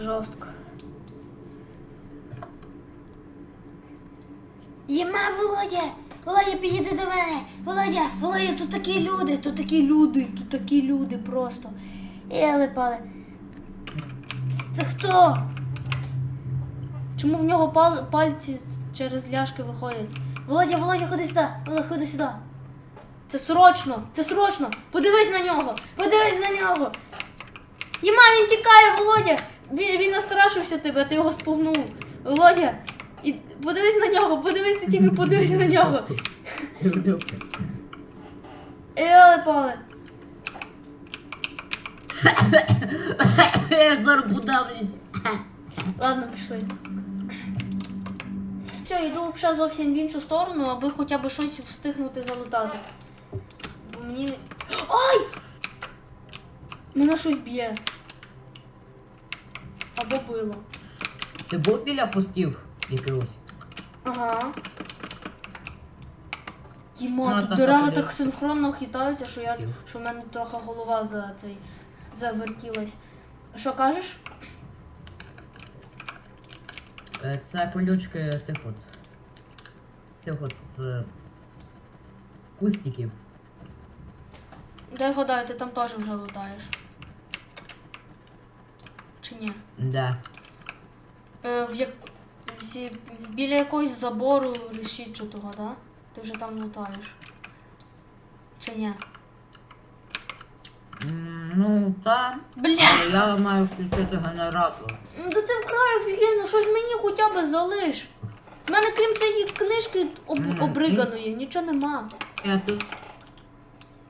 Жорстко. Єма, Володя! Володя, підійди до мене! Володя, Володя, тут такі люди, тут такі люди, тут такі люди просто. Єли пали. Це хто? Чому в нього пальці через ляшки виходять? Володя, Володя, ходи сюди, Володя, ходи сюди. Це срочно, це срочно. Подивись на нього, подивись на нього. Єма, він тікає, Володя. Він, він настрашився тебе, ти його спугнув. Володя, і подивись на нього, подивись тільки подивись на нього. Еле пале. Я зараз будавлюсь. Ладно, пішли. Все, йду вже зовсім в іншу сторону, аби хоча б щось встигнути залутати. Мені. Ай! Мене щось б'є. Або било. Ти був біля постів якихось? Ага. Діма, Ну, тут так, дерева так, так синхронно хитаються, що я що в мене трохи голова за цей завертілась. Що кажеш? Е, Це колючки тих от. Цих от е, кустиків. Дай гадаю, ти там теж вже лутаєш. Чи ні? Да. Е, в як... зі- Біля якогось забору решітчатого, да? Ти вже там лутаєш. Чи ні? М, Ну, та. Бля! Але я маю включити генератор. Ну, Та ти вкрай офігенно, щось мені хоча б залиш. У мене крім цієї книжки об... Мгм. обриганої, нічого нема. Я тут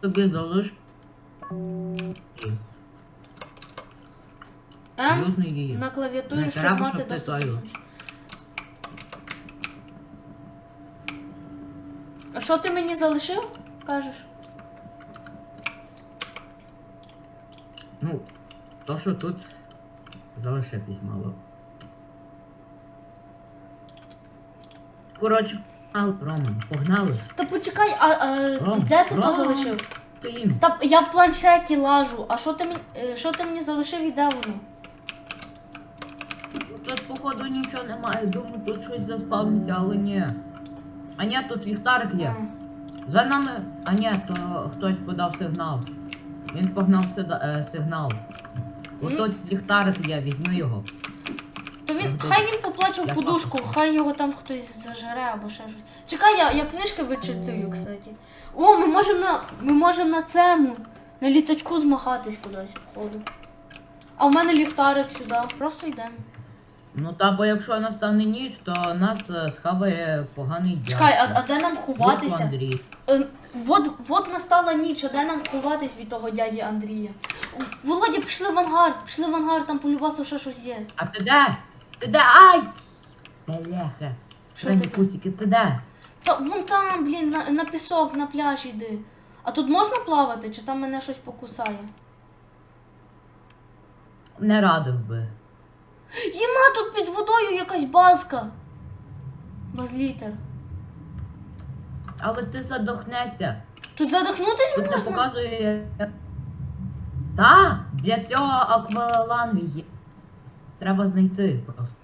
тобі залиш. М? Її. На клавіатурі, щоб треба, мати щоб доступ. до А що ти мені залишив? Кажеш? Ну, то, що тут залишитись мало. Коротше, Роман, погнали. Та почекай, а, а Ром, де ти то Ром. залишив? Ти. Та я в планшеті лажу. А що ти мені е, що ти мені залишив і де воно? Тут, походу, нічого немає. Думаю, тут щось заспавниться, але ні. А ні, тут ліхтарик є. А. За нами. А ні, то хтось подав сигнал. Він погнав сида- е, сигнал. Отут ліхтарик є, візьми його. То він, хай він поплаче в подушку, хай його там хтось зажере або ще щось. Чекай, я, я книжки вичитую, кстати. О, ми можемо на. Ми можемо на цьому. На літачку змахатись кудись, походу. А в мене ліхтарик сюди. Просто йдемо. Ну та бо якщо настане ніч, то нас е, схаває поганий дядько. Чекай, а, а де нам От ховатися? Андрій. Е, Вот, вот настала ніч, а де нам ховатись від того дяді Андрія? Володя, пішли в ангар, пішли в ангар, там полюбасу ще щось є. А ти де? Де? Ай! Бляха. Що Френді таке? Пусіки, ти де? Та вон там, блін, на, на пісок, на пляж йди. А тут можна плавати, чи там мене щось покусає? Не радив би. Єма тут під водою якась базка. Базлітер. Але ти задохнешся. Тут задихнутись Тут не можна? показує. Та, для цього акваланги є. Треба знайти просто.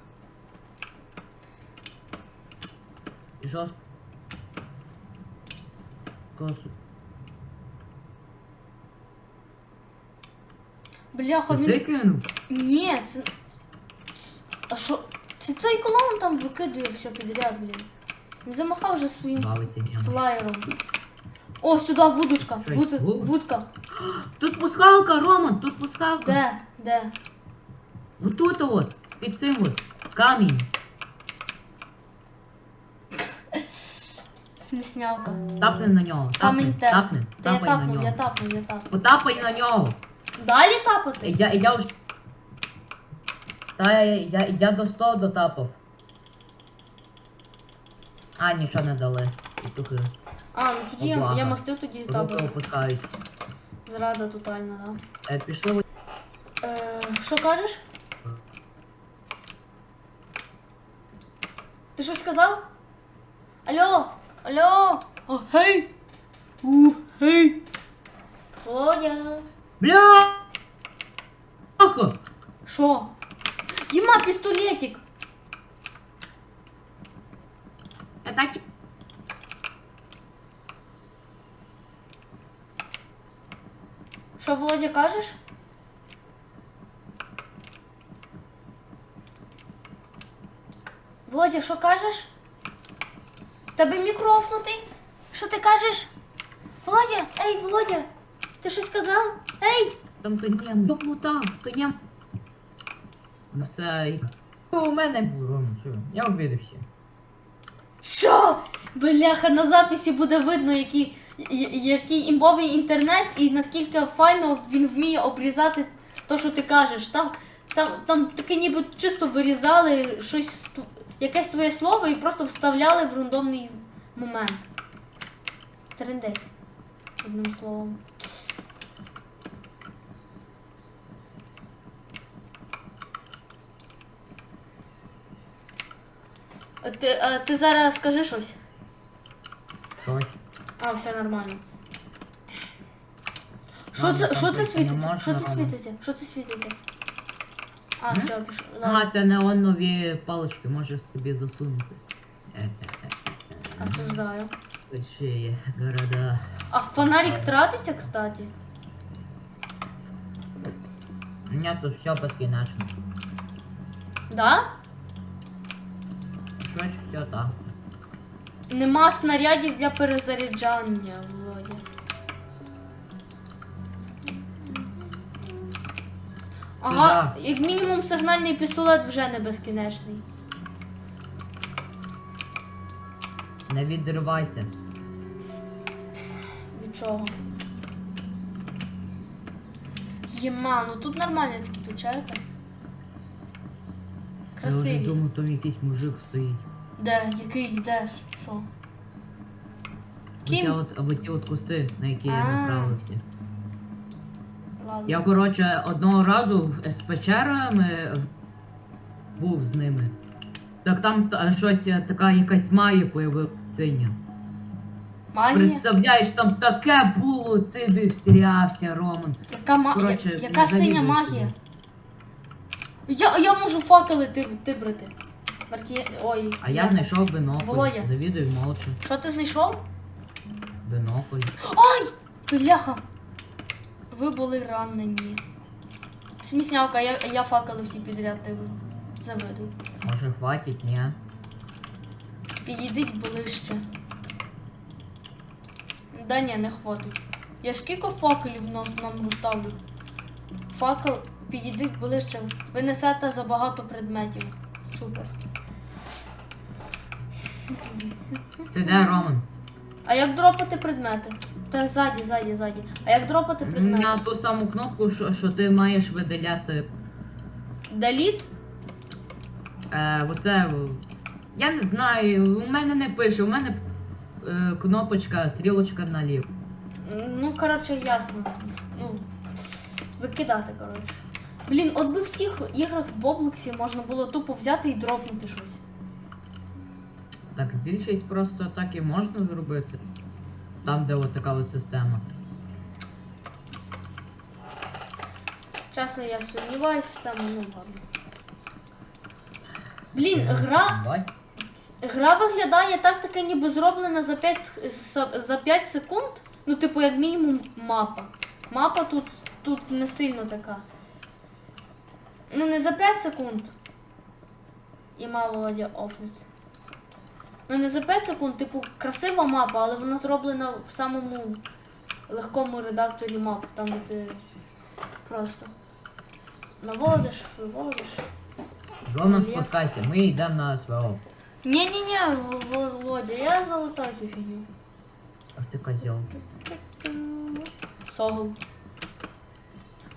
І Жорстко. Косу. Бляха, ти він. кинув? Ні, це. А що? Це цей колон там викидує все підряд, блін. Він замахав вже своїм Бавиться днями. флаєром. О, сюди вудочка. Що, Вуд... вудка? Вудка. Тут пускалка, Роман, тут пускалка. Де? Де? Вот тут от, під цим от, камінь. Сміснявка. Тапни на нього. Камінь Тапни, теж. тапни, Та я тапай на тапнув, я нього. тапнув, я тапнув. Потапай на нього. Далі тапати? Я, я вже... Та я, я, я до 100 дотапав. А, нічого не дали. Петухи. А, ну тоді я, Облага. я мастив тоді Руки опускають. Зрада тотальна, да. Е, пішли ви. Е, що кажеш? Ти щось сказав? Алло? Алло? О, гей! У, гей! Володя. Бля! Охо! Що? Єма, пістолетик. Это ч- Що, Володя, кажеш? Володя, що кажеш? Тебе мікрофнутий? Що ти кажеш? Володя, ей, Володя, ти щось казав? Ей! Там то нєм, до плута, то нєм. Ну все, у мене я обідався. Що? Бляха, на записі буде видно, який, я- який імбовий інтернет і наскільки файно він вміє обрізати те, що ти кажеш. Там, там, там таке ніби чисто вирізали щось, тв- якесь твоє слово і просто вставляли в рандомний момент. Трендець. Одним словом. А Ти, а ти зараз скажи щось. Щось. А, все нормально. Що це, там що це просто світиться? Що це світиться? Що це світиться? А, все, пішов. Ага, це неонові палички можеш собі засунути. Осуждаю. Большие города. А фонарик тратиться, кстати? У меня тут все безкінечно. Да? Швидше все так. Нема снарядів для перезаряджання, Ага, як мінімум сигнальний пістолет вже не безкінечний. Не відривайся. Від чого? Єма, ну тут нормально такі печерки. Я вже Красиві. думаю, там якийсь мужик стоїть. Де? Який? Де? Що? Ким? от, оці от кусти, на які я А. направився. Я, коротше, одного разу в- з печерами був з ними. Так там та- щось е, така якась магія появилася синя. Магія? Представляєш, там таке було, ти би встрявся, Роман. Яка, ма... Коротше, я- яка синя магія? Я, я можу факели ти, тибрити. Маркі... Ой. А я знайшов бинокль. Володя. Завідую молча. Що ти знайшов? Бинокль. Ай! Бляха! Ви були ранені. Сміснявка, я, я факели всі підряд тибру. Завидуй. Може хватить, ні? Підійдіть ближче. Да ні, не хватить. Я скільки факелів нам, нам розставлю? Факел, підійдіть ближче. Ви несете забагато предметів. Супер. Ти де, Роман? А як дропати предмети? Та ззаді, ззаді, ззаді. А як дропати предмети? На ту саму кнопку, що, що ти маєш видаляти. Деліт? Е, оце. Я не знаю, у мене не пише, у мене е, кнопочка, стрілочка налів. Ну, коротше, ясно. Ну, викидати, коротше. Блін, от би в всіх іграх в Боблоксі можна було тупо взяти і дропнути щось. Так, більшість просто так і можна зробити. Там, де от така от система. Чесно, я сумніваюсь в ну ладно. Блін, гра, гра виглядає так таке ніби зроблена за 5, с- за 5 секунд. Ну, типу, як мінімум, мапа. Мапа тут, тут не сильно така. Ну, не за 5 секунд. І мав Володя офнуть. Ну, не за 5 секунд, типу, красива мапа, але вона зроблена в самому легкому редакторі мап, там де ти просто наводиш, виводиш. Роман, Є. спускайся, ми йдемо на СВО. Ні-ні-ні, Володя, я залутаю цю фігню. Ах ти козел. Согол.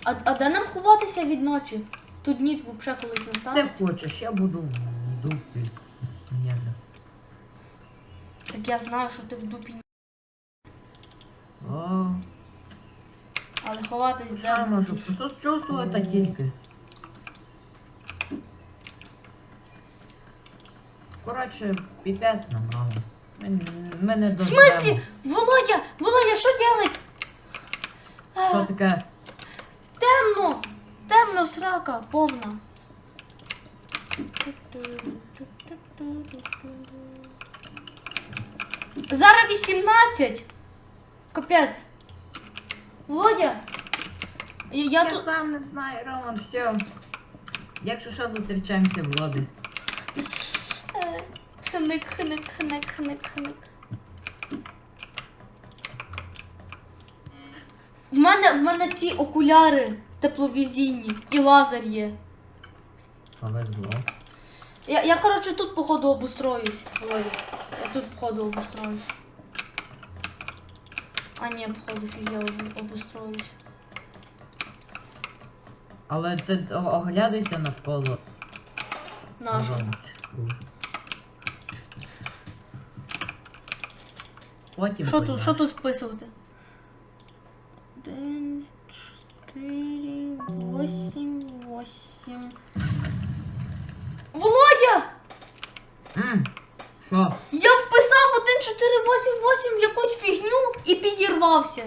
А, а де нам ховатися від ночі? Тут ніч взагалі колись не Ти стане. хочеш, я буду в дупі. Я знаю, що ти в дупі. О, Але ховатись що я де. можу? Просто чувствувати тільки. Коротше, піпець нам, Роман. Ми, ми не В доживемо. смислі? Володя! Володя, що делать? Що таке? Темно! Темно, срака, повна. Зараз 18. Капець. Володя. Я, я Я тут. сам не знаю, Роман, все. Якщо що, зустрічаємося в лобі. Е, Хник, хник, хник, хник, хник. В мене, в мене ці окуляри тепловізійні і лазер є. Повезло. Я, я коротше, тут, походу, обустроюсь. Володя. Тут, походу, обустроюсь. А ні, походу, фіг я обустроюсь. Але ти оглядайся навколо. Нашу. Потім Що тут, що тут вписувати? Один, чотири, восім, восім. 488 в якусь фігню і підірвався.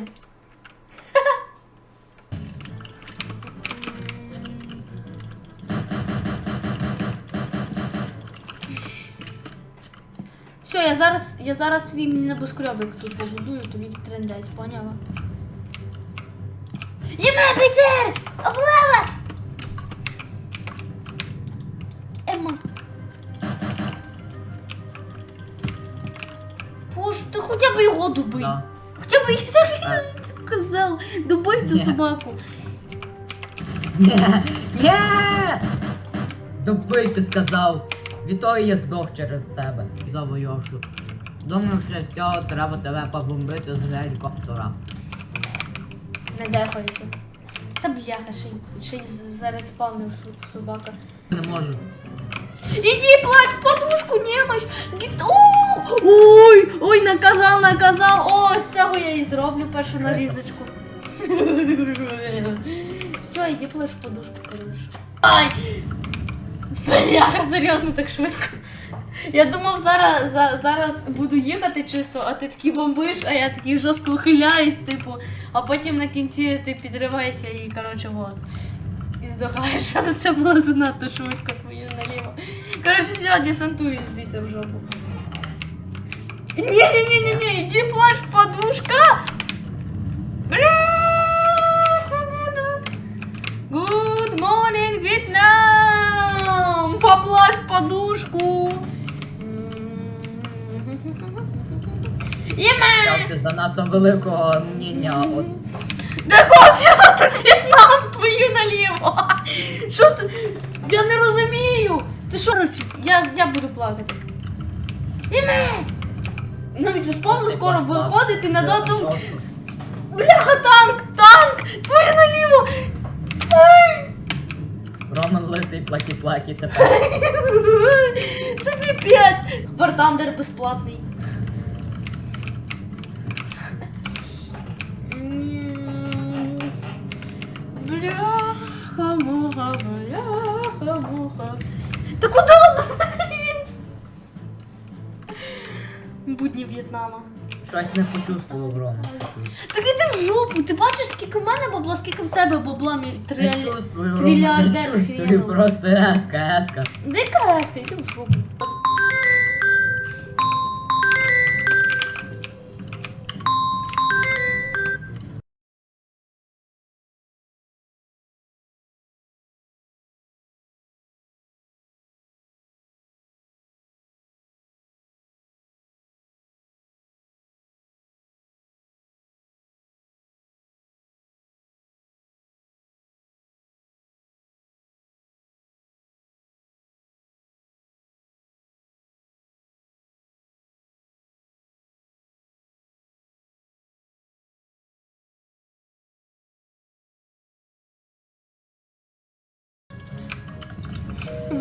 Все, я зараз я зараз свій небоскребик тут побудую, тобі трендець, поняла? Єме, бітер! Облава! Хоча б його дуби. Да. Хоча б і так казав. Дуби цю Ні. собаку. Ні! Ні! Добий, ти сказав. Відтоді я здох через тебе. Завойовшу. Думаю, що з цього треба тебе побомбити з гелікоптера. Не дефається. Та бляха, ще, й- ще й зараз спавнив су- собака. Не можу. Иди плачь в подушку, немощь! Ой, ой, наказав, наказав. О, з цього я і зроблю першу нарізочку. Все, іди плачь в подушку, коротше. Ай! Бляха, серйозно так швидко. Я думав, зараз, за- зараз буду їхати чисто, а ти такий бомбиш, а я такий жорстко ухиляюсь, типу, а потім на кінці ти підриваєшся і, коротше, вот. Здохаєш, але це було занадто швидко твою наліво. Коротше, все, десантуюсь звідси в жопу. Ні-ні-ні-ні, іди плачь, подушка! Good morning, Vietnam! Поплачь подушку! Єме! Ти занадто великого мнення. От Да кофіга тут В'єтнам твою наліво! Що ти? Я не розумію! Ти що, я, я буду плакати. Іме! Навіть це сповну скоро виходити на доту. Бляха, танк! Танк! Твою наліво! Роман лисий плакі-плакі тепер. Це піпець! Вартандер безплатний. М, Бляха, муха, бляха, муха. Та куди він? Будні В'єтнама. Щось не почувствував Рома. Так іди в жопу, ти бачиш, скільки в мене бабла, скільки в тебе бабла мій Не трилі. трильярдер просто еска, еска. Дай караска, іди в жопу.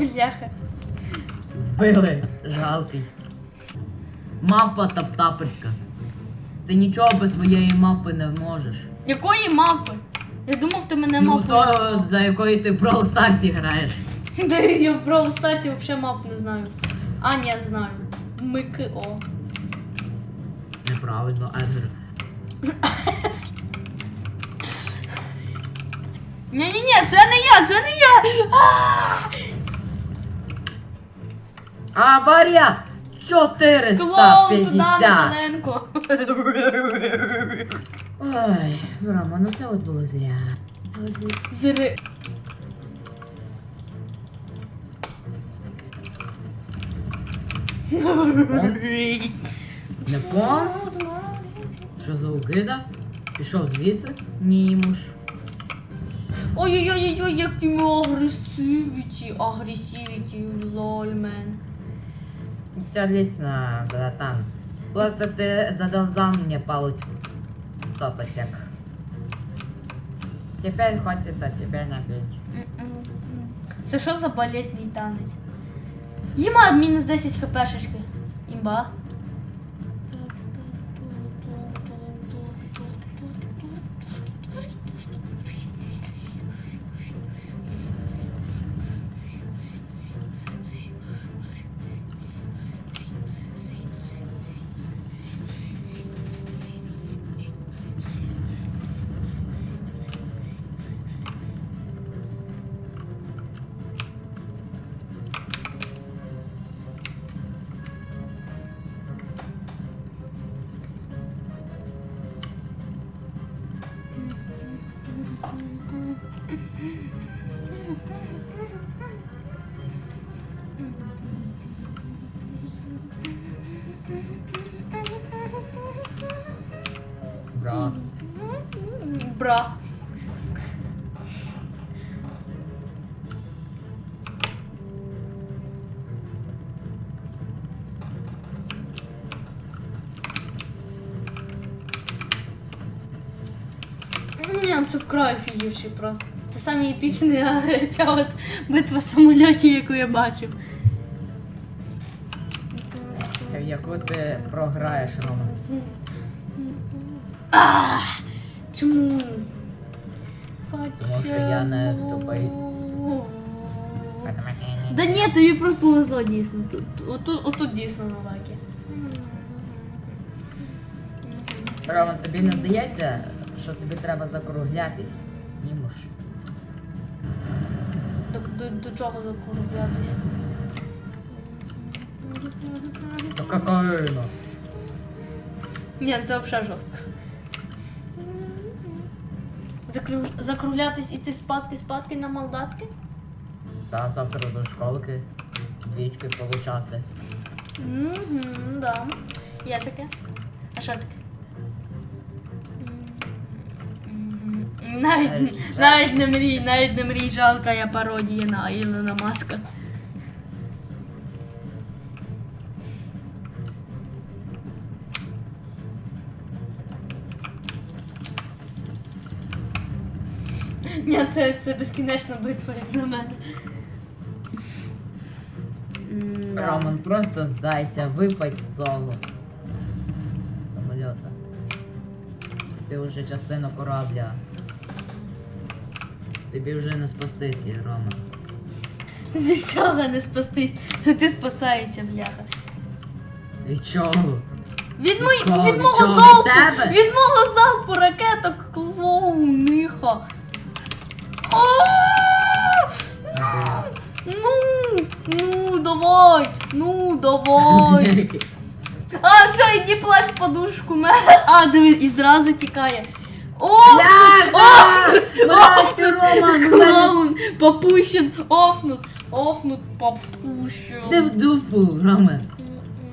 Бляха. Збили, жалкий. Мавпа таптаперська. Ти нічого без своєї мавпи не можеш. Якої мапи? Я думав, ти мене Ну, мапою. то, за якою ти в Brawl Stars граєш. Да я в Brawl Stars взагалі мап не знаю. А, ні, знаю. МКО. Неправильно, Езер. Ні-ні-ні, це не я, це не я! А! Аварія! Клоун туди 450! коленку. Ой, Рома, ну це от було зря. Це от було- Зри. Не пон? Що за угида? Пішов звідси? Ні, муж. Ой-ой-ой-ой, які ми агресивіті, агресивіті, лол, мен. Все отлично, братан. Просто ты задолжал мне получить соточек. Теперь хочется тебя набить. Це що за балетний танець? Їма мінус 10 хпшечки. Імба. Ні, це вкрай офігівший просто. Це самі епічні а, ця от битва самольотів, яку я бачив. Яку ти програєш, Рома? Ах, чому? Тому що я не тупий. Да ні, тобі просто повезло дійсно. Тут, отут, отут дійсно на лакі. Рома, тобі не здається, що тобі треба закруглятись? Ні, муж. До, до, до чого закруглятися? То кокаїну. Ні, це взагалі жорстко. Закру... Закруглятись, іти спадки, спадки на молдатки? Та завтра до школки двічки получати. Угу, да. Є таке. А що таке? Навіть, навіть не мрій, навіть не мрій, жалка я пародія на Ілона Маска. Ні, це, це безкінечна битва, як на мене. М, да. Роман, просто здайся, випадь з цього. Самольота. Ти вже частина корабля. Тобі вже не спастися, Роман. Від чого не спастись? Це ти спасаєшся, бляха. Від чого? Від, мої, від Від мого чого? Від залпу! тебе? Від мого залпу ракеток клоуниха. Ну, ну, давай, ну, давай. А, все, іди плачь в подушку. А, диви, і зразу тікає. Офнут! Роман, ну, клоун, попущен, офнут, офнут, попущен. Ти в дупу, Роман.